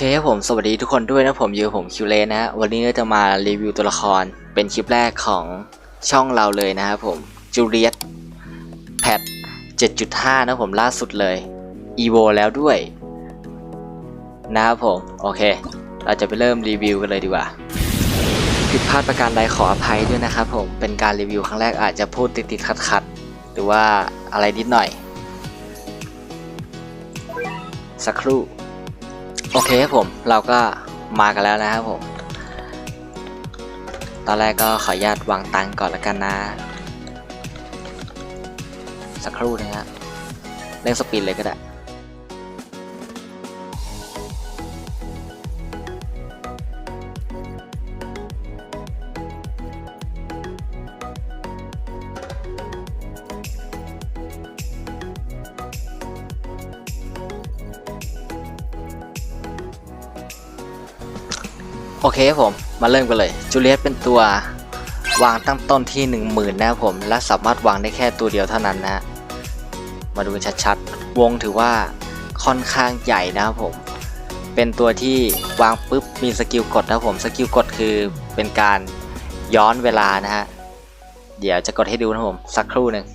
เคครับผมสวัสดีทุกคนด้วยนะผมยูผมคิวเลนนะวันนี้จะมารีวิวตัวละครเป็นคลิปแรกของช่องเราเลยนะครับผมจูเลียตแพท7.5 นะผมล่าสุดเลย EVO แล้วด้วย นะครับผมโอเค เราจะไปเริ่มรีวิวกันเลยดีกว่าผิดพลาดประการใดขออภัยด้วยนะครับผมเป็นการรีวิวครั้งแรกอาจจะพูดติดๆขัดๆหรือว่าอะไรนิดหน่อย สักครู่ โอเคครับผมเราก็มากันแล้วนะครับผม ตอนแรกก็ขออนุญาตวางตังก่อนละกันนะ สักครู่นะฮะเร่งสปีดเลยก็ได้ โอเคครับผมมาเริ่มกันเลยจูเลียตเป็นตัววางตั้งต้นที่ 10,000นะครับผมและสามารถวางได้แค่ตัวเดียวเท่านั้นนะมาดูกันชัดๆวงถือว่าค่อนข้างใหญ่นะครับผม เป็นตัวที่วางปุ๊บมีสกิลกดนะครับผมสกิลกดคือเป็นการย้อนเวลานะฮะเดี๋ยวจะกดให้ดูนะผมสักครู่หนึ่ง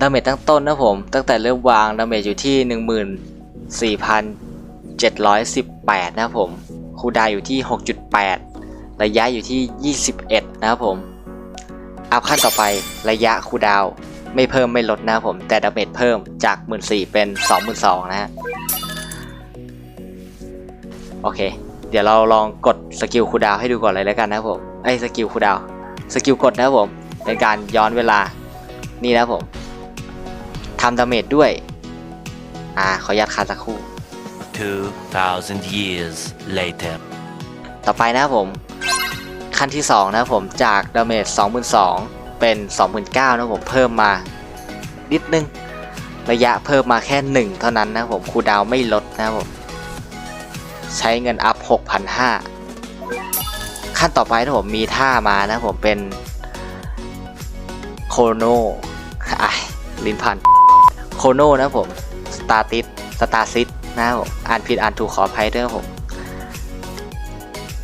ดาเมจตั้งต้นนะผม ตั้งแต่เริ่มวางดาเมจอยู่ที่ 14,718 นะครับผม คูดาอยู่ที่ 6.8 ระยะอยู่ที่ 21 นะครับผม อัพขั้นต่อไประยะคูดาวไม่เพิ่มไม่ลดนะครับผม แต่ดาเมจเพิ่มจาก 14,000เป็น 22,000นะฮะ โอเค เดี๋ยวเราลองกดสกิลคูดาวให้ดูก่อนเลยแล้วกันนะครับผมไอ้สกิลคูดาวสกิลกดนะครับผม เป็นการย้อนเวลา นี่นะครับผมทำดาเมจด้วย อ่าขออนุญาตคาสักครู่ 2,000 years later. ต่อไปนะครับผม ขั้นที่ 2 นะครับผมจากดาเมจ22,000 เป็น 29,000นะครับผมเพิ่มมานิดนึง ระยะเพิ่มมาแค่ 1 เท่านั้นนะครับผมคูดาวไม่ลดนะครับผม ใช้เงินอัพ 6,500 ขั้นต่อไปนะผมมีท่ามานะผมเป็นโคโนไอลินพันโคโนนะผมสตาร์ติสสตาร์ซิต นะครับผมอ่านผิดอ่านถูกขออภัยด้วยผม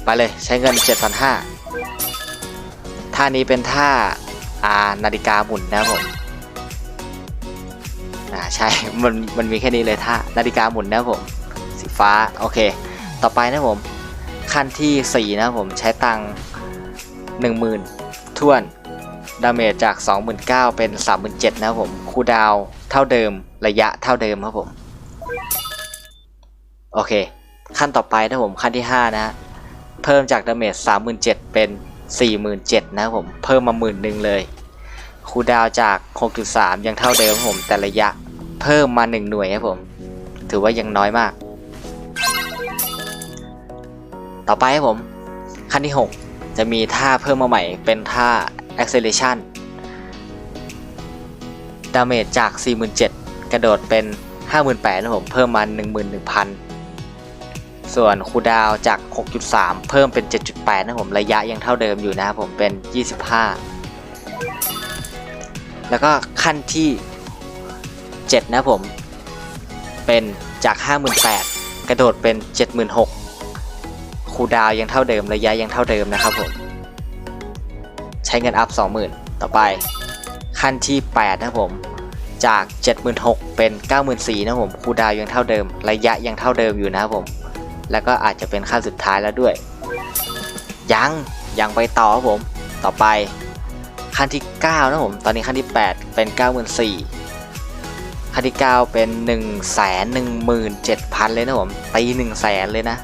ไปเลยใช้เงิน 7,500ท่านี้เป็นท่าอานาฬิกาหมุนนะผมอ่าใช่ มันมันมีแค่นี้เลยท่านาฬิกาหมุนนะผม สีฟ้า โอเค ต่อไปนะผม ขั้นที่ 4 นะผมใช้ตังค์10,000ท่วนดาเมจจาก 29,000เป็น 37,000นะครับผม คูดาวเท่าเดิม ระยะเท่าเดิมครับผม โอเค ขั้นต่อไปนะผมขั้นที่ 5นะฮะเพิ่มจากดาเมจ37,000 เป็น 47,000 นะผม เพิ่มมาหมื่นหนึ่งเลย คูดาวจาก 6.3 ยังเท่าเดิมผม แต่ระยะเพิ่มมา 1 หน่วยครับผม ถือว่ายังน้อยมาก ต่อไปครับผม ขั้นที่ 6 จะมีท่าเพิ่มมาใหม่เป็นท่า acceleration ดาเมจจาก 47,000 กระโดดเป็น 58,000นะผม เพิ่มมา 11,000 ส่วนคูดาวจาก 6.3 เพิ่มเป็น 7.8 นะผม ระยะยังเท่าเดิมอยู่นะครับผมเป็น 25 แล้วก็ขั้นที่ 7 นะผม เป็นจาก 58,000 กระโดดเป็น 76,000 คูดาวยังเท่าเดิม ระยะยังเท่าเดิมนะครับผม ใช้เงินอัพ 20,000 ต่อไป ขั้นที่ 8 นะผมจาก 76,000 เป็น 94,000 นะผม คูดาวยังเท่าเดิม ระยะยังเท่าเดิมอยู่นะครับผม แล้วก็อาจจะเป็นขั้นสุดท้ายแล้วด้วย ยังยังไปต่อครับผมต่อไปขั้นที่ 9 นะผม ตอนนี้ขั้นที่ 8 เป็น 94,000ขั้นที่ 9 เป็น 1 1 7 0 0 0 เลยนะผมตี1 0 0 0 0แสนเลยนะ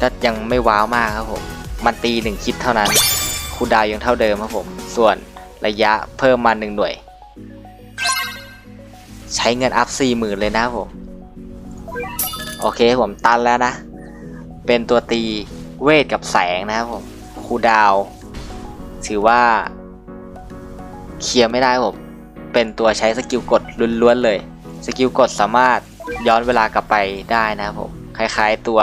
ก็ยังไม่ว้าวมากครับผม มันตี 1 คิดเท่านั้นคูดาวยังเท่าเดิมครับผม ส่วนระยะเพิ่มมา 1 หน่วย ใช้เงินอัพ 40,000 เลยนะครับผม โอเคผมตันแล้วนะ เป็นตัวตีเวทกับแสงนะครับผมคูดาว ถือว่า เคลียร์ไม่ได้ผมเป็นตัวใช้สกิลกดล้วนๆเลย สกิลกดสามารถย้อนเวลากลับไปได้นะครับผมคล้ายๆตัว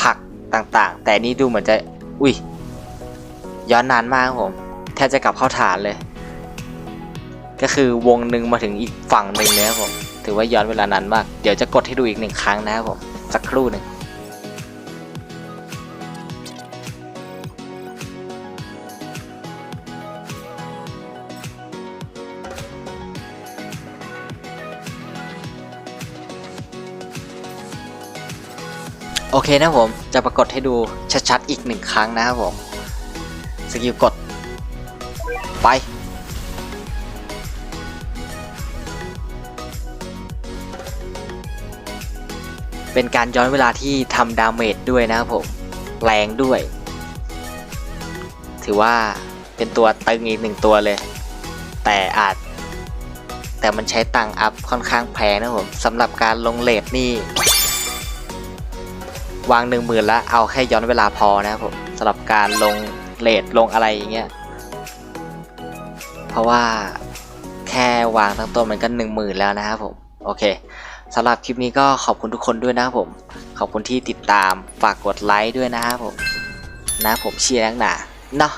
ผักต่างๆ แต่นี่ดูเหมือนจะ อุ้ยย้อนนานมากครับผมแทบจะกลับเข้าฐานเลย ก็คือวงหนึ่งมาถึงอีกฝั่งหนึ่งเลยครับผม ถือว่าย้อนเวลานานมาก เดี๋ยวจะกดให้ดูอีกหนึ่งครั้งนะครับผม สักครู่หนึ่งโอเคนะผม จะปรากฏให้ดูชัดๆอีกหนึ่งครั้งนะครับผม สกิลกด ไป เป็นการย้อนเวลาที่ทำดาเมจด้วยนะครับผม แรงด้วย ถือว่าเป็นตัวตึงอีกหนึ่งตัวเลย แต่อาจ แต่มันใช้ตังอัพค่อนข้างแพงนะครับผมสำหรับการลงเลทนี่ วางหนึ่งหมื่นแล้วเอาแค่ย้อนเวลาพอนะครับผมสำหรับการลงเลทลงอะไรอย่างเงี้ยเพราะว่าแค่วางตั้งต้นมันก็หนึ่งหมื่นแล้วนะครับผม โอเค สำหรับคลิปนี้ก็ขอบคุณทุกคนด้วยนะครับผม ขอบคุณที่ติดตามฝากกดไลค์ด้วยนะครับผม นะผมเชียร์นักหนาเนาะ